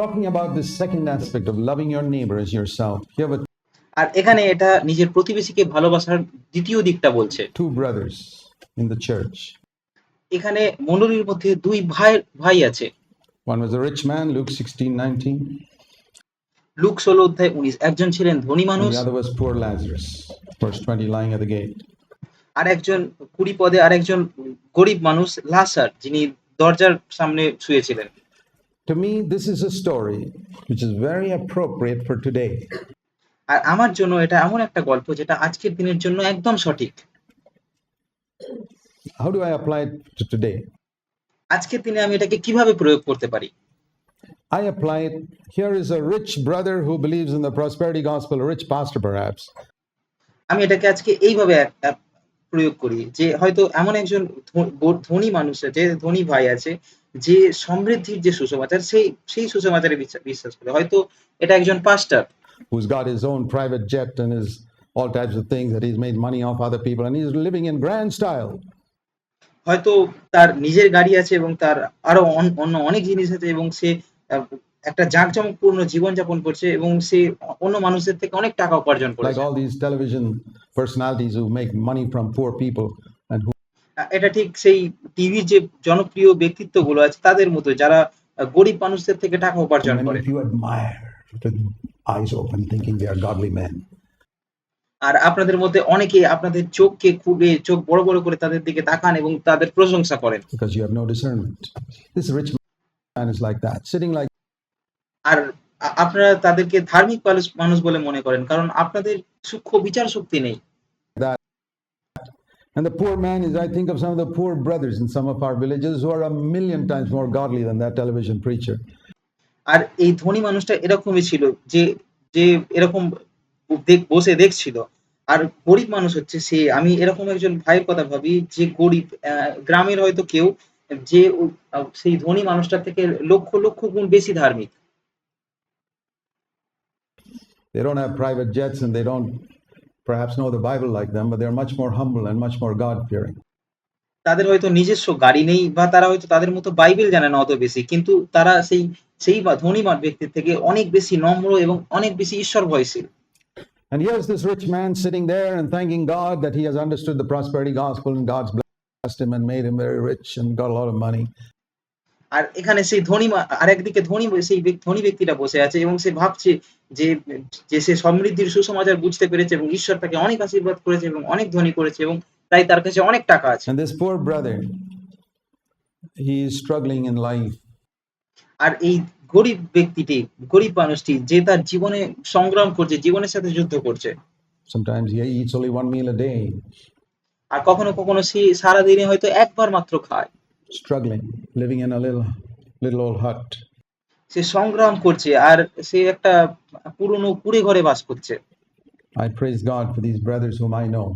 talking about the second aspect of loving your neighbor as yourself. You have a আর এখানে এটা নিজের প্রতিবেশীকে ভালোবাসার দ্বিতীয় দিকটা বলছে। Two brothers in the church এখানে মণ্ডলীর মধ্যে দুই ভাই ভাই আছে। One was a rich man Luke 16:19 Luke 16 অধ্যায় 19 একজন ছিলেন ধনী মানুষ। আর was poor Lazarus first 20 lying at the gate আর একজন কুড়ি পদে আর একজন গরিব মানুষ লাসার যিনি দরজার সামনে শুয়েছিলেন। To me, this is a story which is very appropriate for today. আর আমার জন্য এটা এমন একটা গল্প যেটা আজকের দিনের জন্য একদম সঠিক How do I apply it to today? আজকের দিনে আমি এটাকে কীভাবে প্রয়োগ করতে পারি I apply it. Here is a rich brother who believes in the prosperity gospel, a rich pastor perhaps, আমি এটাকে আজকে এইভাবে প্রয়োগ করি যে হয়তো এমন একজন ধনী মানুষ আছে ধনী ভাই আছে যে সমৃদ্ধির যে সুসমাচার সেই সেই সুসমাচারে বিশ্বাস করে হয়তো এটা একজন পাস্টার who's got his own private jet and his all types of things that he's made money off other people, and he's living in grand style. হয়তো তার নিজের গাড়ি আছে এবং তার আরও অন- অন্য অনেক জিনিস আছে এবং সে একটা জাঁকজমকপূর্ণ জীবন যাপন করছে এবং সে অন্য মানুষদের থেকে অনেক টাকা উপার্জন করছে। এটা ঠিক সেই টিভি যে জনপ্রিয় ব্যক্তিত্বগুলো আছে তাদের মতো যারা গরিব মানুষদের থেকে টাকা উপার্জন করে। আর আপনাদের মধ্যে অনেকেই আপনাদের চোখকে খুবই চোখ বড় বড় করে তাদের দিকে তাকান এবং তাদের প্রশংসা করেন। Because you have no discernment. This rich man is like that sitting like আর আপনারা তাদেরকে ধার্মিক মানুষ বলে মনে করেন কারণ আপনাদের সূক্ষ্ম বিচার শক্তি নেই. And the poor man is, I think of some of the poor brothers in some of our villages who are a million times more godly than that television preacher. আর এই ধনী মানুষটা এরকমই ছিল যে যে এরকম বসে দেখছিল আর গরিব মানুষ হচ্ছে সে আমি এরকম একজন ভাইয়ের কথা ভাবি যে গরিব গ্রামের হয়তো কেউ যে সেই ধনী মানুষটার থেকে লক্ষ লক্ষ গুণ বেশি ধার্মিক They don't have private jets and they don't perhaps know the Bible like them, but they're much more humble and much more God fearing. তাদের হয়তো নিজস্ব গাড়ি নেই বা তারা হয়তো তাদের মতো বাইবেল জানে না অত বেশি কিন্তু তারা সেই সেই বা ধনী মা- ব্যক্তির থেকে অনেক বেশি নম্র এবং অনেক বেশি ঈশ্বর ভয়শীল And here's this rich man sitting there and thanking God that he has understood the prosperity gospel and God's blessed him and made him very rich and got a lot of money. আর এখানে সেই ধনী মা- আরেকদিকে ধনী সেই ধনী ব্যক্তিটা বসে আছে এবং সে ভাবছে যে যে সে সমৃদ্ধির সুসমাচার বুঝতে পেরেছে এবং ঈশ্বর তাকে অনেক আশীর্বাদ করেছে এবং অনেক ধনী করেছে এবং তাই তার কাছে অনেক টাকা আছে। And this poor brother, he is struggling in life. আর এই গরিব ব্যক্তিটি গরিব মানুষটি যে তার জীবনে সংগ্রাম করছে জীবনের সাথে যুদ্ধ করছে। Sometimes he eats only one meal a day, আর কখনো কখনো সে সারাদিনে হয়তো একবার মাত্র খায়। Struggling, living in a little little old hut. সে সংগ্রাম করছে আর সে একটা পুরনো কুড়ে ঘরে বাস করছে I praise God for these brothers whom I know.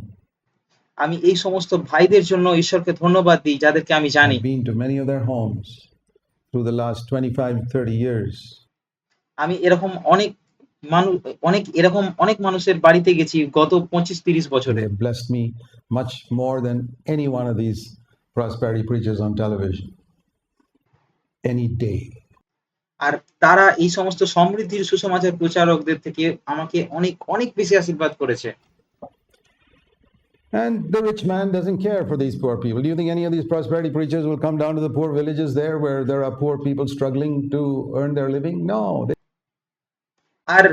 আমি এই সমস্ত ভাইদের জন্য ঈশ্বরকে ধন্যবাদ দিই যাদেরকে আমি জানি I've been to many of their homes through the last 25, 30 years. আমি এরকম অনেক মানুষ অনেক এরকম অনেক মানুষের বাড়িতে গেছি গত পঁচিশ তিরিশ They বছরে blessed me much more than any one of these prosperity preachers on television. Any day. আর তারা এই সমস্ত সমৃদ্ধির সুসমাচার প্রচারকদের থেকে আমাকে অনেক অনেক বেশি আশীর্বাদ করেছে And the rich man doesn't care for these poor people. Do you think any of these prosperity preachers will come down to the poor villages there where there are poor people struggling to earn their living? No. They, আর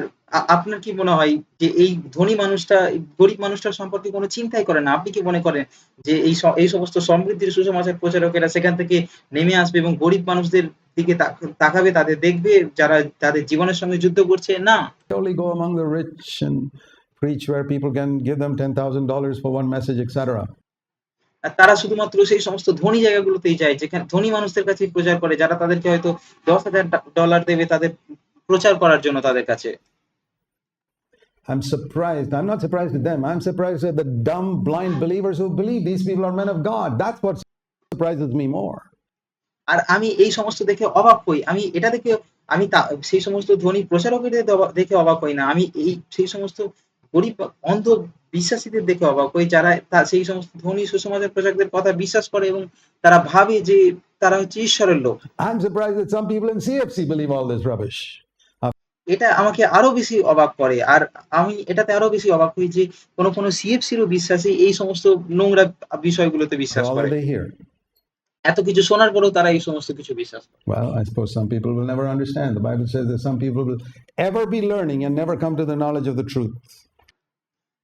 আপনার কি মনে হয় যে এই ধনী মানুষটা গরিব মানুষটার সম্পর্কে কোনো চিন্তাই করে না? আপনি কি মনে করেন যে এই এই সমস্ত সমৃদ্ধির সুসমাচার প্রচারকেরা সেখান থেকে নেমে আসবে এবং গরিব মানুষদের দিকে তাকাবে তাদের দেখবে যারা তাদের জীবনের সঙ্গে যুদ্ধ করছে? না। Only go among the rich and preach where people can give them $10,000 for one message, etc. আর তারা শুধুমাত্র সেই সমস্ত ধনী জায়গাগুলোতেই যায় যেখানে ধনী মানুষদের কাছে প্রচার করে যারা তাদেরকে হয়তো দশ হাজার ডলার দেবে তাদের প্রচার করার জন্য তাদের কাছে I'm surprised. I'm not surprised at them. I'm surprised at the dumb, blind believers who believe these people are men of God. That's what surprises me more. আর আমি এই সমস্ত দেখে অবাক হই আমি এটা দেখে আমি সেই সমস্ত ধনী প্রচারকদের দেখে অবাক হই না আমি এই সেই সমস্ত গরিব অন্ধ বিশ্বাসীদের দেখে অবাক হই যারা সেই সমস্ত ধনী সুসমাজের প্রচারকদের কথা বিশ্বাস করে এবং তারা ভাবে যে তারা হচ্ছে ঈশ্বরের লোক I'm surprised that some people in CFC believe all this rubbish. এটা আমাকে আরও বেশি অবাক করে আর আমি এটাতে আরও বেশি অবাক হই যে কোন কোন সিএফসিরও বিশ্বাসী এই সমস্ত নোংরা বিষয়গুলোতে বিশ্বাস করে. এত কিছু শোনার পরেও তারা এই সমস্ত কিছু বিশ্বাস করে Well, I suppose some people will never understand. The Bible says that some people will ever be learning and never come to the knowledge of the truth.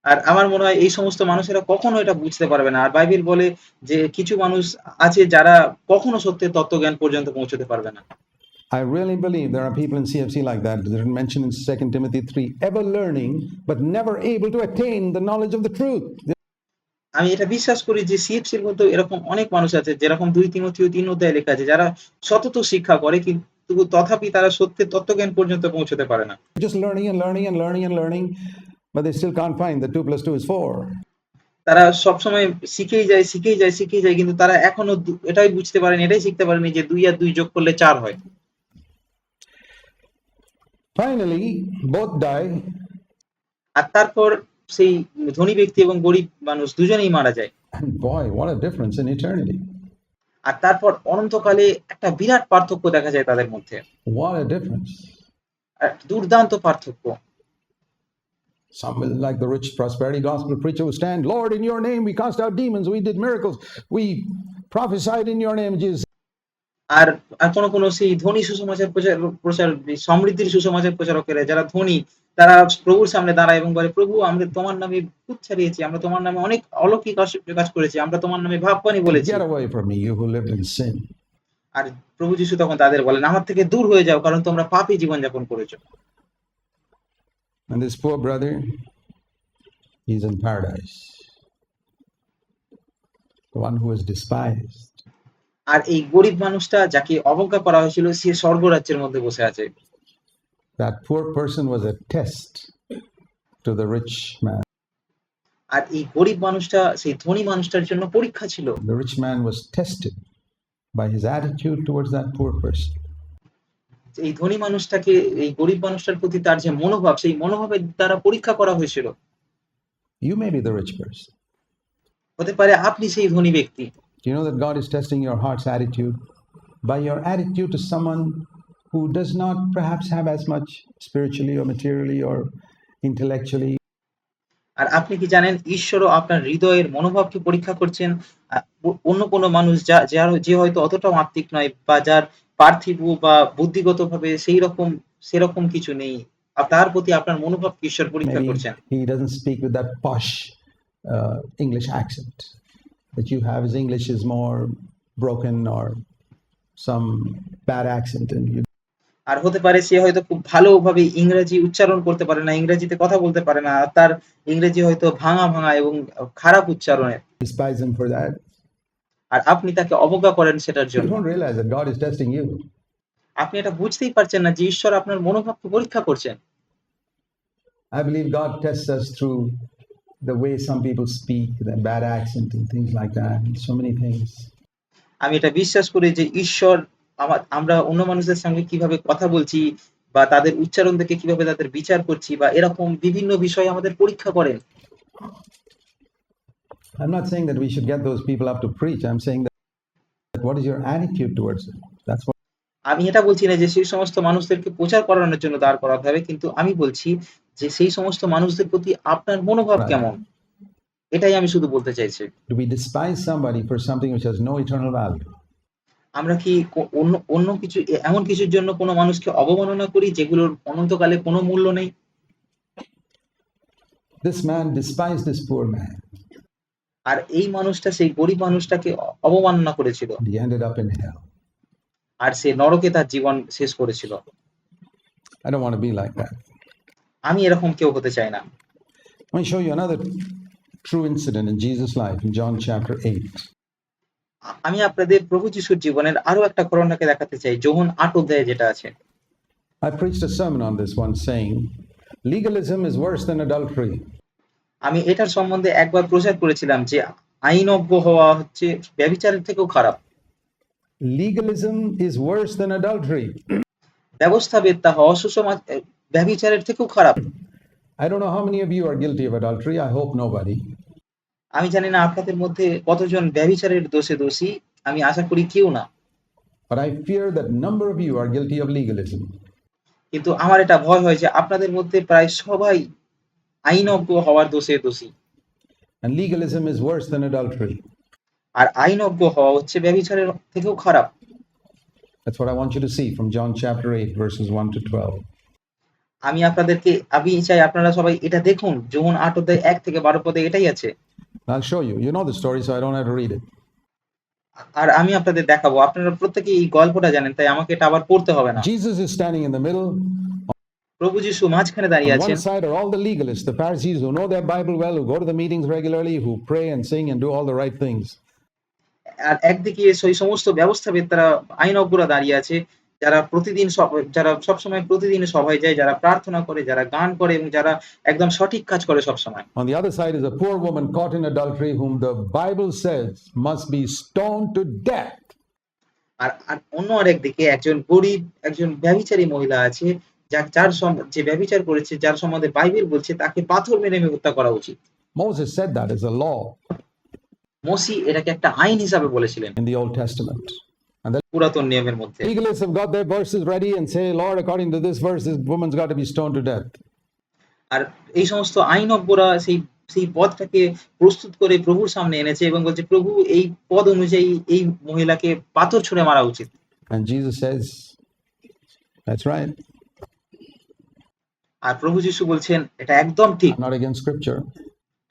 আর আমার মনে হয় এই সমস্ত মানুষেরা কখনো এটা বুঝতে পারবে না আর বাইবেল বলে যে কিছু মানুষ আছে যারা কখনো সত্যের তত্ত্বজ্ঞান পর্যন্ত পৌঁছতে পারবে না I really believe there are people in CFC like that. They're mentioned in 2 Timothy 3 ever learning, but never able to attain the knowledge of the truth. আমি এটা বিশ্বাস করি যে সিএফসির মধ্যে এরকম অনেক মানুষ আছে যেরকম দুই তিমথিও তিন অধ্যায় লেখা আছে যারা সতত শিক্ষা করে কিন্তু তথাপি তারা সত্যের তত্ত্বজ্ঞান পর্যন্ত পৌঁছতে পারে না Just learning and learning and learning and learning, but they still can't find that 2 plus 2 is 4. তারা সবসময় শিখেই যায় শিখেই যায় শিখেই যায় কিন্তু তারা এখনও এটাই বুঝতে পারেনি এটাই শিখতে পারেনি যে দুই আর দুই যোগ করলে চার হয় Finally, both die, আর তারপর সেই ধনী ব্যক্তি এবং গরিব মানুষ দুজনেই মারা যায় and boy, what a difference in eternity. আর তারপর অনন্তকালে একটা বিরাট পার্থক্য দেখা যায় তাদের মধ্যে What a difference. আর দুর্দান্ত পার্থক্য Some will, like the rich prosperity gospel preacher, will stand, Lord, in your name we cast out demons, we did miracles, we prophesied in your name, Jesus. আর আর কোনো কোন সেই ধনী সুসমাচার প্রচার প্রচার সমৃদ্ধির সুসমাচার প্রচারকেরা যারা ধনী তারা প্রভুর সামনে দাঁড়ায় এবং বলে প্রভু আমরা তোমার নামে ভূত ছাড়িয়েছি আমরা তোমার নামে অনেক অলৌকিক কাজ করেছি আমরা তোমার নামে বলেছি lived in sin. আর প্রভু যিশু তখন তাদের বলেন আমার থেকে দূর হয়ে যাও কারণ তোমরা পাপী জীবনযাপন করেছ And this poor brother, he's in paradise. The one who is despised. আর এই গরিব মানুষটা যাকে অবজ্ঞা করা হয়েছিল সে স্বর্গরাজ্যের মধ্যে বসে আছে That poor person was a test to the rich man. আর এই গরিব মানুষটা সেই ধনী মানুষটার জন্য পরীক্ষা ছিল The rich man was tested by his attitude towards that poor person. এই ধনী মানুষটাকে এই গরিব মানুষটার প্রতি তার যে মনোভাব সেই মনোভাবের দ্বারা পরীক্ষা করা হয়েছিল You may be the rich person. হতে পারে আপনি সেই ধনী ব্যক্তি Do you know that God is testing your heart's attitude? By your attitude to someone who does not perhaps have as much spiritually or materially or intellectually? আর আপনি কি জানেন ঈশ্বর ও আপনার হৃদয়ের মনোভাবকে পরীক্ষা করছেন অন্য কোন মানুষ যা যে হয়তো অতটা আত্মিক নয় বা যার পার্থিব বা বুদ্ধিগত ভাবে সেই রকম সেরকম কিছু নেই। আর তার প্রতি আপনার মনোভাব ঈশ্বর পরীক্ষা করছেন। He doesn't speak with that posh English accent that you have. His English is more broken or some bad accent, and you আর হতে পারে সে হয়তো খুব ভালোভাবে ইংরেজি উচ্চারণ করতে পারে না ইংরেজিতে কথা বলতে পারে না তার ইংরেজি হয়তো ভাঙা ভাঙা এবং খারাপ উচ্চারণের despise him for that. আর আপনি তাকে অবজ্ঞা করেন সেটার জন্য don't realize that God is testing you. আপনি এটা বুঝতেই পারছেন না যে ঈশ্বর আপনার মনোভাবকে পরীক্ষা করছেন I believe God tests us through the way some people speak, the bad accent and things like that, so many things. আমি এটা বিশ্বাস করি যে ঈশ্বর আমরা অন্য মানুষদের সঙ্গে কীভাবে কথা বলছি বা তাদের উচ্চারণ থেকে কীভাবে তাদের বিচার করছি বা এরকম বিভিন্ন বিষয়ে আমাদের পরীক্ষা করেন I'm not saying that we should get those people up to preach. I'm saying that, what is your attitude towards it? That's what আমি এটা বলছি না যে সেই সমস্ত মানুষদেরকে প্রচার করানোর জন্য দাঁড় করাতে হবে কিন্তু আমি বলছি যে সেই সমস্ত মানুষদের প্রতি আপনার মনোভাব কেমন এটাই আমি শুধু বলতে চাইছি do we despise somebody for something which has no eternal value? আমরা কি অন্য অন্য কিছু এমন কিছুর জন্য কোনো মানুষকে অবমাননা করি যেগুলোর অনন্তকালে কোনো মূল্য নেই This man despised this poor man. আর এই মানুষটা সেই গরিব মানুষটাকে অবমাননা করেছিল He ended up in hell. আর সে নরকে তার জীবন শেষ করেছিল I don't want to be like that. আমি এরকম কেউ হতে চাই না। আমি show you life in John chapter আমি আপনাদের প্রভু যিশুর জীবনের আরও একটা ঘটনাকে দেখাতে চাই যোহন 8 অধ্যায়ে যেটা আছে। I preached a sermon on this one saying legalism is worse than adultery আমি এটার সম্বন্ধে একবার প্রচার করেছিলাম যে আইনজ্ঞ হওয়া হচ্ছে ব্যভিচারের থেকেও খারাপ। Legalism is worse than adultery ব্যবস্থাবেত্তা হওয়া সুসমাজ ব্যভিচারের থেকেও খারাপ। I don't know how many of you are guilty of adultery I hope nobody আমি জানি না আপনাদের মধ্যে কতজন ব্যভিচারের দোষে দোষী আমি আশা করি কেউ না। But I fear that number of you are guilty of legalism কিন্তু আমার এটা ভয় হয় যে আপনাদের মধ্যে প্রায় সবাই আইনজ্ঞ হওয়ার দোষে দোষী। And legalism is worse than adultery আর আইনজ্ঞ হওয়া হচ্ছে ব্যভিচারের থেকেও খারাপ। That's what I want you to see from John chapter 8, verses 1 to 12. আমি আপনাদেরকে আমি চাই আপনারা সবাই এটা দেখুন যৌন আট অধ্যায় এক থেকে বারো পদে এটাই আছে I'll show you. You know the story, so I don't have to read it. আর আমি আপনাদের দেখাবো আপনারা প্রত্যেকে এই গল্পটা জানেন তাই আমাকে এটা আবার পড়তে হবে না Jesus is standing in the middle. প্রভু যিশু মাঝখানে দাঁড়িয়ে On আছেন one side are all the legalists, the Pharisees who know their Bible well, who go to the meetings regularly, who pray and sing and do all the right things. আর একদিকে সেই সমস্ত ব্যবস্থাবেত্তারা আইনজ্ঞরা দাঁড়িয়ে আছে যারা প্রতিদিন সব- যারা সবসময় প্রতিদিন সভায় যায় যারা প্রার্থনা করে যারা গান করে এবং যারা একদম সঠিক কাজ করে সবসময় On the other side is a poor woman caught in adultery, whom the Bible says must be stoned to death. আর আর অন্য আরেক দিকে একজন গরিব একজন ব্যভিচারী মহিলা আছে যার যার যে ব্যভিচার করেছে যার সম্বন্ধে বাইবেল বলছে তাকে পাথর মেরে হত্যা করা উচিত Moses said that as a law মসি এটাকে একটা আইন হিসাবে বলেছিলেন in the Old Testament. পুরাতন নিয়মের মধ্যে Legalists have got their verses ready and say, Lord, according to this verse, this woman's got to be stoned to death. আর এই সমস্ত আইনজ্ঞরা সেই সেই পদটাকে প্রস্তুত করে প্রভুর সামনে এনেছে এবং বলছে প্রভু এই পদ অনুযায়ী এই মহিলাকে পাথর ছুঁড়ে মারা উচিত And Jesus says, That's right. আর প্রভু যিশু বলছেন এটা একদম ঠিক not against scripture.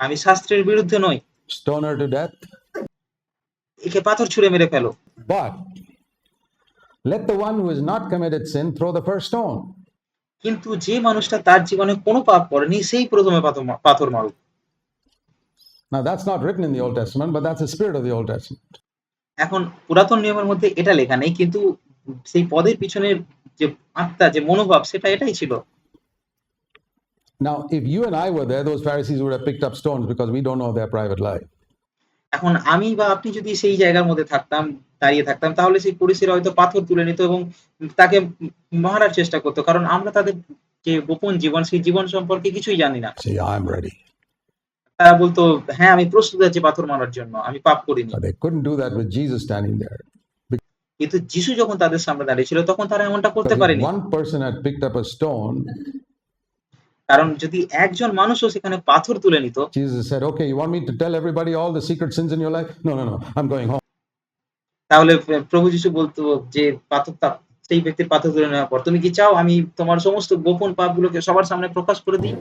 আমি শাস্ত্রের বিরুদ্ধে নই Stone her to death. একে পাথর ছুঁড়ে মেরে ফেলো But let the one who has not committed sin throw the first stone. কিন্তু যে মানুষটা তার জীবনে কোনো পাপ করেনি সেই প্রথমে পাথর মারুক Now, that's not written in the Old Testament, but that's the spirit of the Old Testament. এখন পুরাতন নিয়মের মধ্যে এটা লেখা নেই কিন্তু সেই পদের পিছনের যে আত্মা যে মনোভাব সেটা এটাই ছিল Now, if you and I were there, those Pharisees would have picked up stones because we don't know their private life. এখন আমি বা আপনি যদি সেই জায়গার মধ্যে থাকতাম দাঁড়িয়ে থাকতাম তাহলে সেই পুলিশের হয়তো পাথর তুলে নিত এবং তাকে মারার চেষ্টা করতো কারণ আমরা তাদের যে গোপন জীবন সেই জীবন সম্পর্কে কিছুই জানি না. তারা বলতো হ্যাঁ আমি প্রস্তুত আছি পাথর মারার জন্য আমি পাপ করিনি. কিন্তু যিশু যখন তাদের সামনে দাঁড়িয়ে ছিল তখন তারা এমনটা করতে পারেনি one person had picked up a stone, কারণ যদি একজন মানুষও সেখানে পাথর তুলে নিত Jesus said, Okay, you want me to tell everybody all the secret sins in your life? No, no, no. I'm going home. তাহলে প্রভু যিশু বলতো যে পাথর সেই ব্যক্তির পাথর তুলে নেওয়ার পর তুমি কি চাও আমি তোমার সমস্ত গোপন পাপগুলোকে সবার সামনে প্রকাশ করে দিই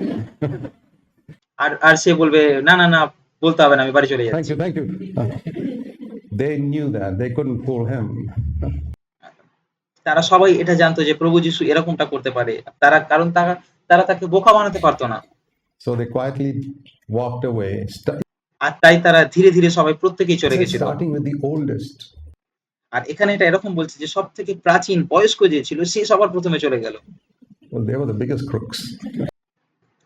আর আর সে বলবে না না না বলতে হবে না আমি বাড়ি চলে যাচ্ছি. Uh, they knew that. They couldn't fool him. তারা সবাই এটা জানতো যে প্রভু যিশু এরকমটা করতে পারে তারা কারণ তারা তারা তাকে বোকা বানাতে পারতো না। আর তাই তারা ধীরে ধীরে সবাই প্রত্যেকেই চলে গেছিল। ওল্ডেস্ট আর এখানে এটা এরকম বলছে যে সব থেকে প্রাচীন বয়স্ক যে ছিল সে সবার প্রথমে চলে গেল।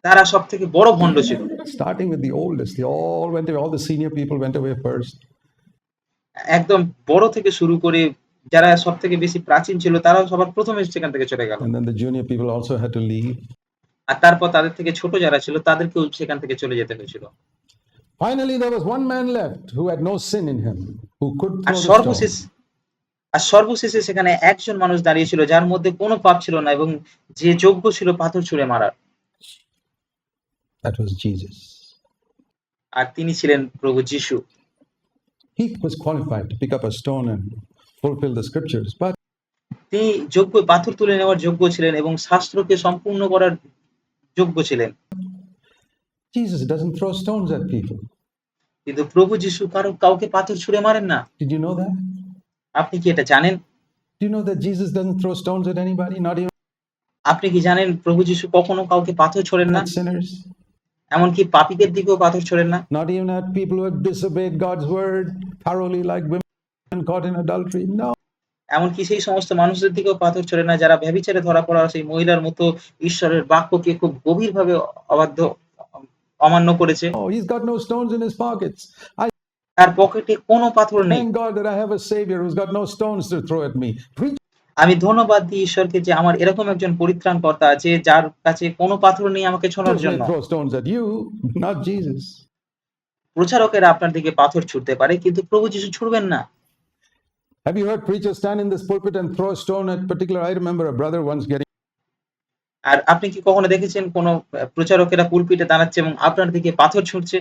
তারা সব থেকে বড় ভন্ড ছিল। Starting with the oldest they all went all the senior people went away first একদম বড় থেকে শুরু করে যারা সব থেকে বেশি প্রাচীন ছিল তারাও সবার প্রথমে সেখান থেকে চলে গেল। And the junior people also had to leave আর তারপর তাদের থেকে ছোট যারা ছিল তাদেরকেও সেখান থেকে চলে যেতে হয়েছিল। Finally, there was one man left who had no sin in him, who could আর সর্বশেষ আর সর্বশেষে সেখানে একজন মানুষ দাঁড়িয়েছিল যার মধ্যে কোনো পাপ ছিল না এবং যে যোগ্য ছিল পাথর ছুঁড়ে মারার। That was Jesus. আর তিনি ছিলেন প্রভু যিশু। He was qualified to pick up a stone and fulfill the scriptures, but তিনি যোগ্য পাথর তুলে নেওয়ার যোগ্য ছিলেন এবং শাস্ত্রকে সম্পূর্ণ করার যোগ্য ছিলেন Jesus doesn't throw stones at people. কিন্তু প্রভু যিশু কারও কাউকে পাথর ছুঁড়ে মারেন না Did you know that? আপনি কি এটা জানেন Do you know that Jesus doesn't throw stones at anybody, not even আপনি কি জানেন প্রভু যিশু কখনো কাউকে পাথর ছোড়েন না at sinners, এমনকি পাপীদের দিকেও পাথর ছোড়েন না not even at people who have disobeyed God's word thoroughly, like women caught in adultery? No. এমনকি সেই সমস্ত মানুষদের দিকেও পাথর ছোড়ে না যারা ব্যভিচারে ধরা পড়া সেই মহিলার মতো ঈশ্বরের বাক্যকে খুব গভীরভাবে অবাধ্য অমান্য করেছে। Oh, তার পকেটে কোনো পাথর নেই। আমি ধন্যবাদ দিই ঈশ্বরকে যে আমার এরকম একজন পরিত্রাণ কর্তা আছে যার কাছে কোনো পাথর নেই আমাকে ছোড়ার জন্য. প্রচারকেরা আপনার দিকে পাথর ছুটতে পারে কিন্তু প্রভু যিশু ছুড়বেন না। Have you heard preachers stand in this pulpit and throw a stone at particular? I remember a brother once getting. আর আপনি কি কখনো দেখেছেন কোন প্রচারকেরা পুলপিটে দাঁড়াচ্ছে এবং আপনার দিকে পাথর ছুটছে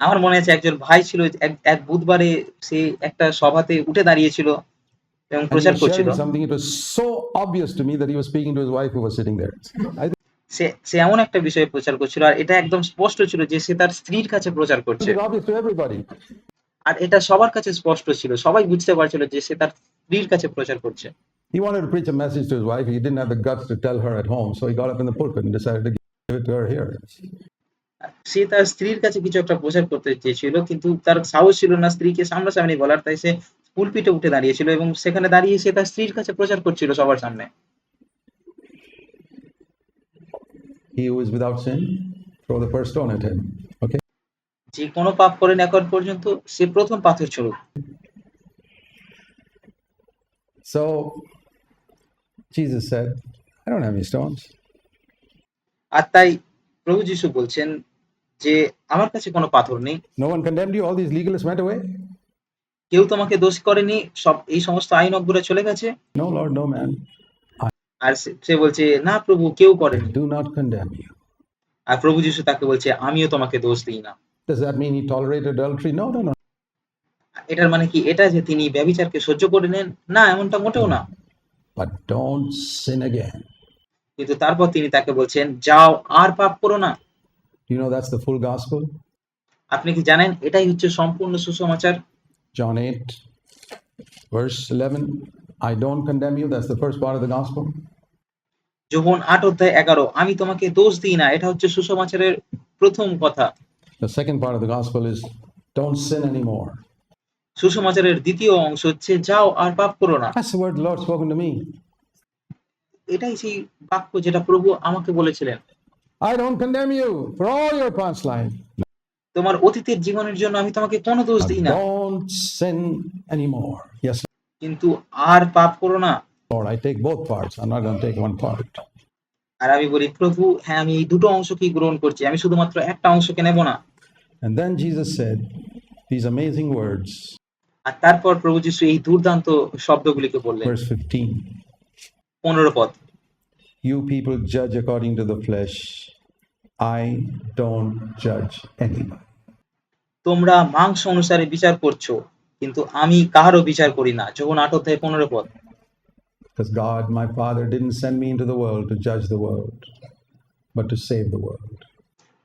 আমার মনে আছে একজন ভাই ছিল এক বুধবারে সে একটা সভাতে উঠে দাঁড়িয়েছিল এবং প্রচার করছিল। সে এমন একটা বিষয়ে প্রচার করছিল আর এটা একদম স্পষ্ট ছিল যে সে তার স্ত্রীর কাছে প্রচার করছে। আর এটা সবার কাছে স্পষ্ট ছিল। সবাই বুঝতে পারছিল যে সে তার স্ত্রীর কাছে প্রচার করছে। He wanted to preach a message to his wife. He didn't have the guts to tell her at home, so he got up in the pulpit and decided to give it to her here. সে তার স্ত্রীর কাছে কিছু একটা প্রচার করতে চেয়েছিল কিন্তু তার সাহস ছিল না স্ত্রীকে সামনাসামনি বলার তাই সে পুলপিটে উঠে দাঁড়িয়েছিল এবং সেখানে দাঁড়িয়ে সে তার স্ত্রীর কাছে প্রচার করছিল সবার সামনে। He is without sin, throw the first stone at him. Okay. যে কোনো পাপ করেন এখন পর্যন্ত সে প্রথম পাথর ছুড়ুক। So Jesus said, I don't have any stones. আর তাই প্রভু যীশু বলছেন যে আমার কাছে কোনো পাথর নেই। No one condemned you. All these legalists went away. কেউ তোমাকে দোষী করেনি। সব এই সমস্ত আইন আইনজ্ঞরা চলে গেছে। No, Lord, no man. আর সে বলছে না প্রভু কেউ করেনি। do not condemn you. আর প্রভু যীশু তাকে বলছে আমিও তোমাকে দোষ দিই না। Does that mean he tolerated adultery? No, no, no. এটার মানে কি এটা যে তিনি ব্যভিচারকে সহ্য করে নেন? না এমনটা মোটেও না। But don't sin again. কিন্তু তারপর তিনি তাকে বলছেন যাও আর পাপ করো না। You know that's the full gospel? আপনি কি জানেন এটাই হচ্ছে সম্পূর্ণ সুসমাচার? John 8, verse 11. I don't condemn you. That's the first part of the gospel. যোহন ৮ অধ্যায় ১১ আমি তোমাকে দোষ দিই না। এটা হচ্ছে সুসমাচারের প্রথম কথা। The second part of the gospel is don't sin anymore. সুসমাচারের দ্বিতীয় অংশ হচ্ছে যাও আর পাপ করো না। That's the word the Lord spoken to me. এটাই সেই বাক্য যেটা প্রভু আমাকে বলেছিলেন। I don't condemn you for all your past life. তোমার অতীতের জীবনের জন্য আমি তোমাকে কোনো দোষ দিই না। don't sin anymore. Yes, কিন্তু আর পাপ করো না। Lord, I take both parts. I'm not going to take one part. আর আমি বলি প্রভু হ্যাঁ আমি এই দুটো অংশকেই গ্রহণ করছি। আমি শুধুমাত্র একটা অংশকে নেব না। And then Jesus said these amazing words, আর তারপর প্রভু যীশু এই দুর্দান্ত শব্দগুলিকে বললেন। verse 15. ১৫ পদ। You people judge according to the flesh. I don't judge anybody. তোমরা মাংস অনুসারে বিচার করছো কিন্তু আমি কাহারও বিচার করি না। যোহন ৮ অধ্যায় ১৫ পদ। Because God, my Father, didn't send me into the world to judge the world, but to save the world.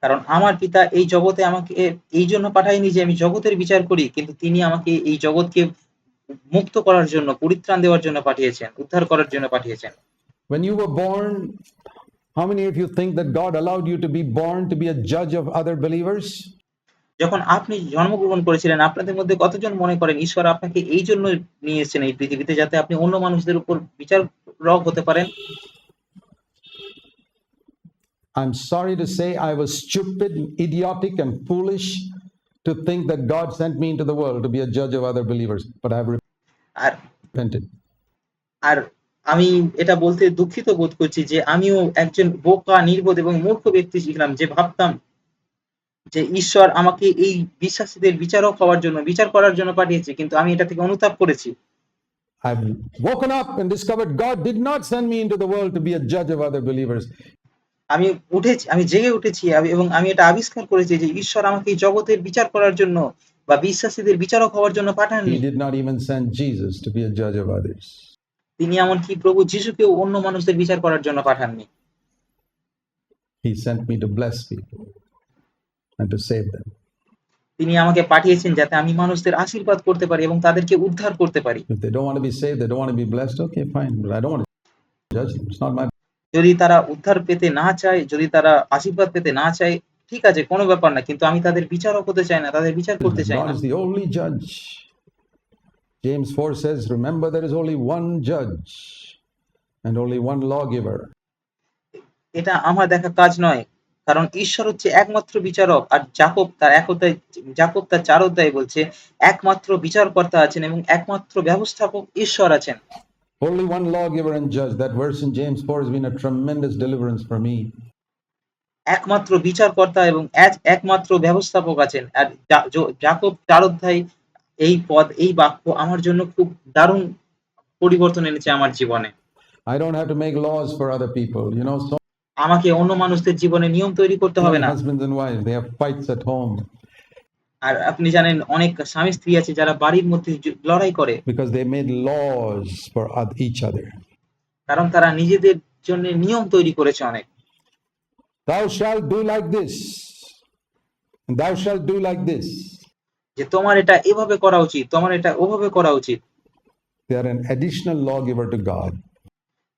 কারণ আমার পিতা এই জগতে আমাকে এই জন্য পাঠায়নি যে আমি জগতের বিচার করি কিন্তু তিনি আমাকে এই জগৎকে মুক্ত করার জন্য পরিত্রাণ দেওয়ার জন্য পাঠিয়েছেন উদ্ধার করার জন্য পাঠিয়েছেন When you were born, how many of you think that God allowed you to be born to be a judge of other believers? যখন আপনি জন্মগ্রহণ করেছিলেন আপনাদের মধ্যে কতজন মনে করেন ঈশ্বর আপনাকে এই জন্য নিয়ে এসেছেন এই পৃথিবীতে যাতে আপনি অন্য মানুষদের উপর বিচারক হতে পারেন I'm sorry to say I was stupid, idiotic, and foolish to think that God sent me into the world to be a judge of other believers, but I've R repented. আর আমি এটা বলতে দুঃখিত বোধ করছি যে আমিও একজন বোকা নির্বোধ এবং মূর্খ ব্যক্তি ছিলাম যে ভাবতাম যে ঈশ্বর আমাকে এই বিশ্বাসীদের বিচারক হওয়ার জন্য বিচার করার জন্য পাঠিয়েছে কিন্তু আমি এটা থেকে অনুতাপ করেছি I've woken up and discovered God did not send me into the world to be a judge of other believers. আমি উঠেছি আমি জেগে উঠেছি এবং আমি এটা আবিষ্কার করেছি যে ঈশ্বর আমাকে জগতের বিচার করার জন্য বা বিশ্বাসীদের বিচারক হওয়ার জন্য পাঠাননি। তিনি এমনকি প্রভু যিশুকে অন্য মানুষদের বিচার করার জন্য পাঠাননি। তিনি আমাকে পাঠিয়েছেন যাতে আমি মানুষদের আশীর্বাদ করতে পারি এবং তাদেরকে উদ্ধার করতে পারি। যদি তারা উদ্ধার পেতে না চায় যদি তারা আশীর্বাদ পেতে না চায় ঠিক আছে কোনো ব্যাপার না কিন্তু আমি তাদের বিচারক হতে চাই না তাদের বিচার করতে চাই না the only judge. James 4 says, Remember, there is only one judge and only one lawgiver. এটা আমার দেখা কাজ নয় কারণ ঈশ্বর হচ্ছে একমাত্র বিচারক আর জাকব তার এক অধ্যায় জাকব তার চার অধ্যায় বলছে একমাত্র বিচারকর্তা আছেন এবং একমাত্র ব্যবস্থাপক ঈশ্বর আছেন Only one lawgiver and judge. That verse in James 4 has been a tremendous deliverance for me. একমাত্র বিচারকর্তা এবং একমাত্র ব্যবস্থাপক আছেন আর জাকব চার এই পদ এই বাক্য আমার জন্য খুব দারুণ পরিবর্তন এনেছে আমার জীবনে I don't make laws for other people আমাকে অন্য মানুষদের জীবনে নিয়ম তৈরি করতে হবে না husbands and wife they have আর আপনি জানেন অনেক স্বামী স্ত্রী আছে যারা বাড়ির মধ্যে লড়াই করে। Because they made laws for each other কারণ তারা নিজেদের জন্য নিয়ম তৈরি করেছে অনেক। দাউ শাল ডু লাইক দিস দাউ শাল ডু লাইক দিস যে তোমার এটা এভাবে করা উচিত তোমার এটা ওভাবে করা উচিত। They are an additional law giver to God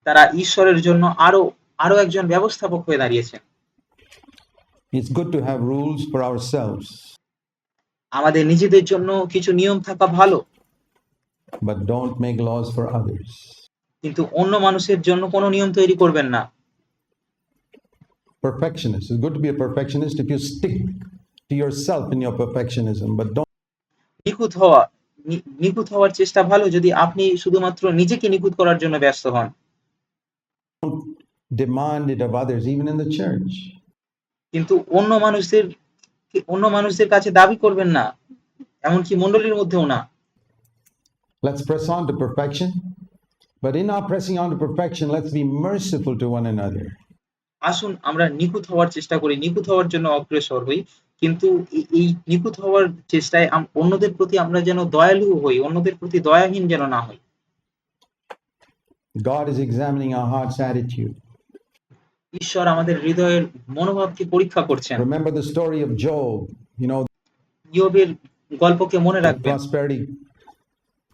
তারা ঈশ্বরের জন্য আরও আরও একজন ব্যবস্থাপক হয়ে দাঁড়িয়েছে। It's good to have rules for ourselves আমাদের নিজেদের জন্য কিছু নিয়ম থাকা ভালো। but don't make laws for others. কিন্তু অন্য মানুষের জন্য কোনো নিয়ম তৈরি করবেন না। Perfectionist. It's good to be a perfectionist if you stick to yourself in your perfectionism, but don't নিখুঁত হওয়া নিখুঁত হওয়ার চেষ্টা ভালো যদি আপনি শুধুমাত্র নিজেকে নিখুঁত করার জন্য ব্যস্ত হন। demand it of others, even in the church. কিন্তু অন্য মানুষদের অন্য মানুষদের কাছে দাবি করবেন না। এমনকি মণ্ডলীর মধ্যেও না। Let's press on to perfection, but in our pressing on to perfection, let's be merciful to one another. আসুন আমরা নিখুঁত হওয়ার চেষ্টা করি, নিখুঁত হওয়ার জন্য অগ্রসর হই। কিন্তু এই নিখুঁত হওয়ার চেষ্টায় অন্যদের প্রতি আমরা যেন দয়ালু হই, অন্যদের প্রতি দয়াহীন যেন না হই। God is examining our heart's attitude. ঈশ্বর আমাদের হৃদয়ের মনোভাবকে পরীক্ষা করছেন। Remember the story of Job you know ইয়োবের গল্পকে মনে রাখবেন। Prosperity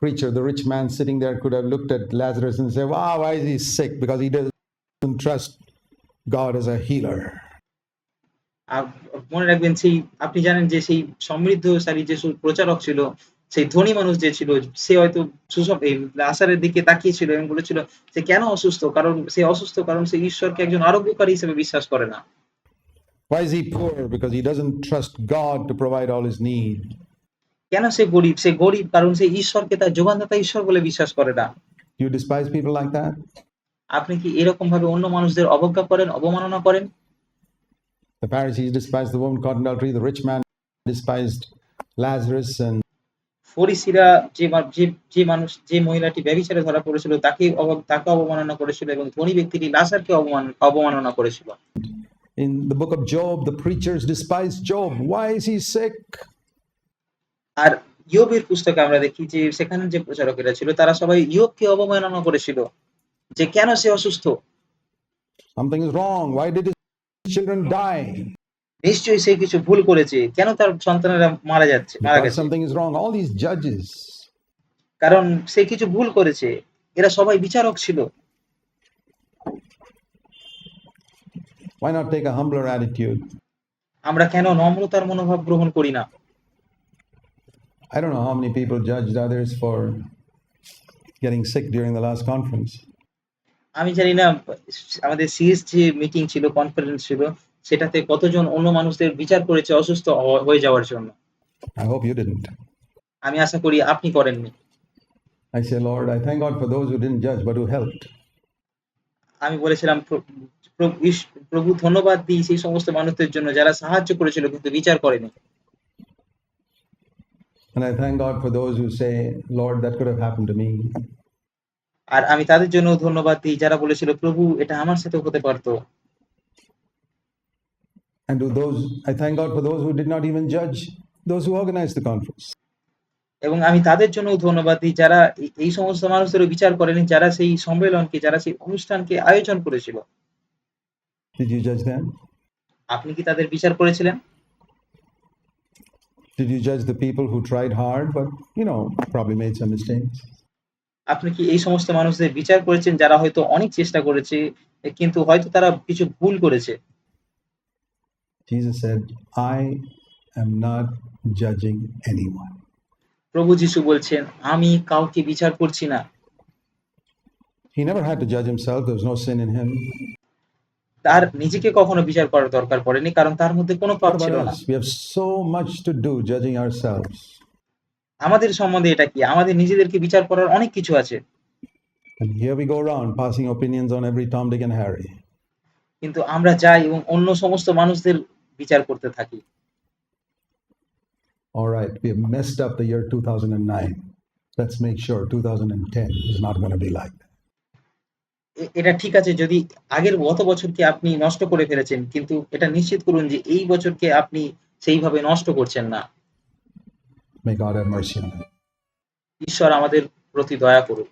preacher the rich man sitting there could have looked at Lazarus and say wa why is he sick because he doesn't trust God as a healer আর মনে রাখবেন সেই আপনি জানেন যে সেই সমৃদ্ধশালী যে প্রচারক ছিল সেই ধনী মানুষ যে ছিল সে হয়তো এই লাজারের দিকে তাকিয়েছিল এবং বলেছিল সে কেন অসুস্থ? কারণ সে অসুস্থ কারণ সে ঈশ্বরকে একজন আরোগ্যকারী হিসেবে বিশ্বাস করে না। Why is he poor? Because he doesn't trust God to provide all his need. কেন সে গরিব? সে গরিব কারণ সে ঈশ্বরকে তার যোগানদাতা ঈশ্বর বলে বিশ্বাস করে না। You despise people like that? আপনি কি এরকমভাবে অন্য মানুষদের অবজ্ঞা করেন, অবমাননা করেন? The Pharisees despised the woman caught in adultery, the rich man despised Lazarus, and ফরিসিরা যে যে মানুষ যে মহিলাটি ব্যভিচারে ধরা পড়েছিল তাকে তাকে অবমাননা করেছিল এবং ধনী ব্যক্তিটি অবমান অবমাননা করেছিল। in the book of Job, the preachers despised Job. Why is he sick? আর ইয়োবের পুস্তকে আমরা দেখি যে সেখানে যে প্রচারকেরা ছিল তারা সবাই ইয়োবকে অবমাননা করেছিল যে কেন সে অসুস্থ? Something is wrong. Why did his children die? নিশ্চয়ই সে কিছু ভুল করেছে। কেন তার সন্তানেরা মারা যাচ্ছে মারা গেছে? Something is wrong all this জাজেস কারণ সে কিছু ভুল করেছে। এরা সবাই বিচারক ছিল। Why not take a humbler attitude? আমরা কেন নম্রতার মনোভাব গ্রহণ করি না? I don't know how many people judged others for getting sick during the last conference. আমি জানি না আমাদের সিএসজি মিটিং ছিল কনফারেন্স ছিল। সেটাতে কতজন অন্য মানুষদের বিচার করেছে অসুস্থ হয়ে যাওয়ার জন্য। I hope you didn't. আমি আশা করি আপনি করেননি। I say, Lord, I thank God for those who didn't judge but who helped. আমি বলেছিলাম প্রভু ধন্যবাদ দিই সেই সমস্ত মানুষদের জন্য যারা সাহায্য করেছিল কিন্তু বিচার করেনি। And I thank God for those who say, Lord, that could have happened to me. আর আমি তাদের জন্যও ধন্যবাদ দিই যারা বলেছিল প্রভু এটা আমার সাথেও হতে পারত। And to those, I thank God for those who did not even judge, those who organized the conference. এবং আমি তাদের জন্যও ধন্যবাদ দিই যারা এই সমস্ত মানুষদেরও বিচার করেনি যারা সেই সম্মেলনকে যারা সেই অনুষ্ঠানকে আয়োজন করেছিল। Did you judge them? আপনি কি তাদের বিচার করেছিলেন? Did you judge the people who tried hard but, you know, probably made some mistakes? আপনি কি এই সমস্ত মানুষদের বিচার করেছেন যারা হয়তো অনেক চেষ্টা করেছে কিন্তু হয়তো তারা কিছু ভুল করেছে? Jesus said, I am not judging anyone. প্রভু যিশু বলছেন, "আমি কাউকে বিচার করছি না।" He never had to judge himself, there was no sin in him. তার নিজেকে কখনো বিচার করার দরকার পড়েনি কারণ তার মধ্যে কোনো পাপ ছিল না। We have so much to do judging ourselves. আমাদের সম্বন্ধে এটা কি? আমাদের নিজেদেরকে বিচার করার অনেক কিছু আছে। And here we go around passing opinions on every Tom, Dick, and Harry. কিন্তু আমরা যাই এবং অন্য সমস্ত মানুষদের বিচার করতে থাকি। All right, we messed up the year 2009. Let's make sure 2010 is not going to be like that. এটা ঠিক আছে যদি আগের গত বছরকে আপনি নষ্ট করে ফেলেছেন কিন্তু এটা নিশ্চিত করুন যে এই বছরকে আপনি সেইভাবে নষ্ট করছেন না. ঈশ্বর আমাদের প্রতি দয়া করুন